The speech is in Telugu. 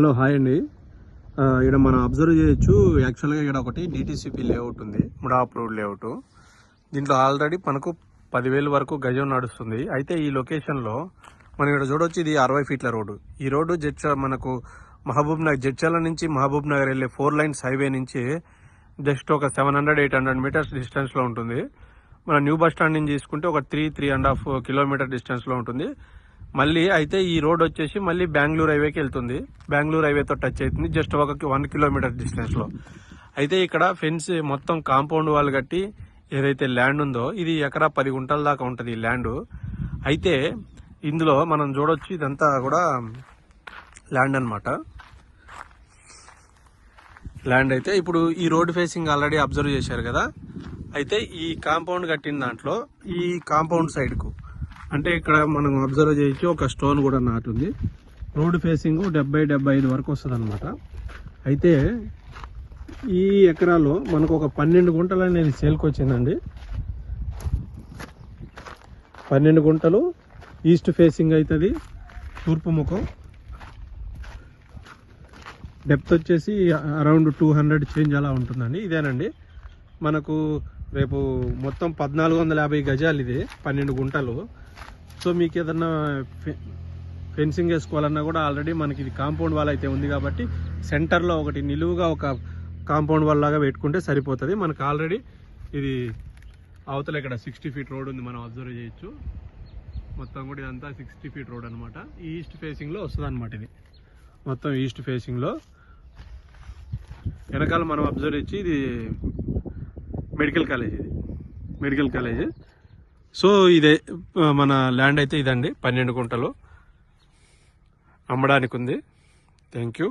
హలో హాయ్ అండి. ఇక్కడ మనం అబ్జర్వ్ చేయొచ్చు. యాక్చువల్గా ఇక్కడ ఒకటి డిటీసీపీ లేఅవుట్ ఉంది. ముడా అప్రూవ్డ్ లేఅవుట్ దీంట్లో ఆల్రెడీ మనకు పదివేలు వరకు గజం నడుస్తుంది. అయితే ఈ లొకేషన్లో మనం ఇక్కడ చూడొచ్చు ఇది అరవై ఫీట్ల రోడ్డు. ఈ రోడ్డు జడ్చ మనకు మహబూబ్ నగర్ జడ్చల నుంచి మహబూబ్ నగర్ వెళ్ళే ఫోర్ లైన్స్ హైవే నుంచి జస్ట్ ఒక seven hundred eight hundred metres డిస్టెన్స్లో ఉంటుంది. మన న్యూ బస్ స్టాండ్ నుంచి తీసుకుంటే ఒక three three and half kilometre డిస్టెన్స్లో ఉంటుంది. మళ్ళీ అయితే ఈ రోడ్ వచ్చేసి మళ్ళీ బెంగళూరు హైవేకి వెళ్తుంది. బెంగళూరు హైవేతో టచ్ అవుతుంది. జస్ట్ ఒక వన్ కిలోమీటర్ డిస్టెన్స్లో అయితే ఇక్కడ ఫెన్స్ మొత్తం కాంపౌండ్ వాళ్ళు కట్టి ఏదైతే ల్యాండ్ ఉందో ఇది ఎకరా పది గుంటల దాకా ఉంటుంది ఈ ల్యాండ్. అయితే ఇందులో మనం చూడొచ్చు ఇదంతా కూడా ల్యాండ్ అన్నమాట. ల్యాండ్ అయితే ఇప్పుడు ఈ రోడ్ ఫేసింగ్ ఆల్రెడీ అబ్జర్వ్ చేశారు కదా. అయితే ఈ కాంపౌండ్ కట్టిన దాంట్లో ఈ కాంపౌండ్ సైడ్కు అంటే ఇక్కడ మనం అబ్జర్వ్ చేయొచ్చు ఒక స్టోన్ కూడా నాటుంది. రోడ్ ఫేసింగ్ డెబ్బై డెబ్బై ఐదు వరకు వస్తుంది అనమాట అయితే ఈ ఎకరాలో మనకు ఒక పన్నెండు గుంటలు అనేది సేల్కి వచ్చిందండి. పన్నెండు గుంటలు ఈస్ట్ ఫేసింగ్ అవుతుంది తూర్పు ముఖం. డెప్త్ వచ్చేసి అరౌండ్ టూ హండ్రెడ్ చేంజ్ అలా ఉంటుందండి. ఇదేనండి. మనకు రేపు మొత్తం పద్నాలుగు వందల యాభై గజాలు ఇది పన్నెండు గుంటలు. సో మీకు ఏదన్నా ఫె- ఫెన్సింగ్ వేసుకోవాలన్నా కూడా ఆల్రెడీ మనకి ఇది కాంపౌండ్ వాల్ అయితే ఉంది కాబట్టి సెంటర్లో ఒకటి నిలువుగా ఒక కాంపౌండ్ వాల్ లాగా పెట్టుకుంటే సరిపోతుంది. మనకు ఆల్రెడీ ఇది అవతల ఇక్కడ సిక్స్టీ ఫీట్ రోడ్ ఉంది మనం అబ్జర్వ్ చేయొచ్చు. మొత్తం కూడా ఇదంతా సిక్స్టీ ఫీట్ రోడ్ అనమాట ఈస్ట్ ఫేసింగ్లో వస్తుంది అనమాట ఇది. మొత్తం ఈస్ట్ ఫేసింగ్లో. వెనకాల మనం అబ్జర్వ్ చేసి ఇది మెడికల్ కాలేజ్ ఇది. Medical college. సో ఇదే మన ల్యాండ్ అయితే ఇదండి పన్నెండు గుంటలు. అమ్మడానికి ఉంది థ్యాంక్ యూ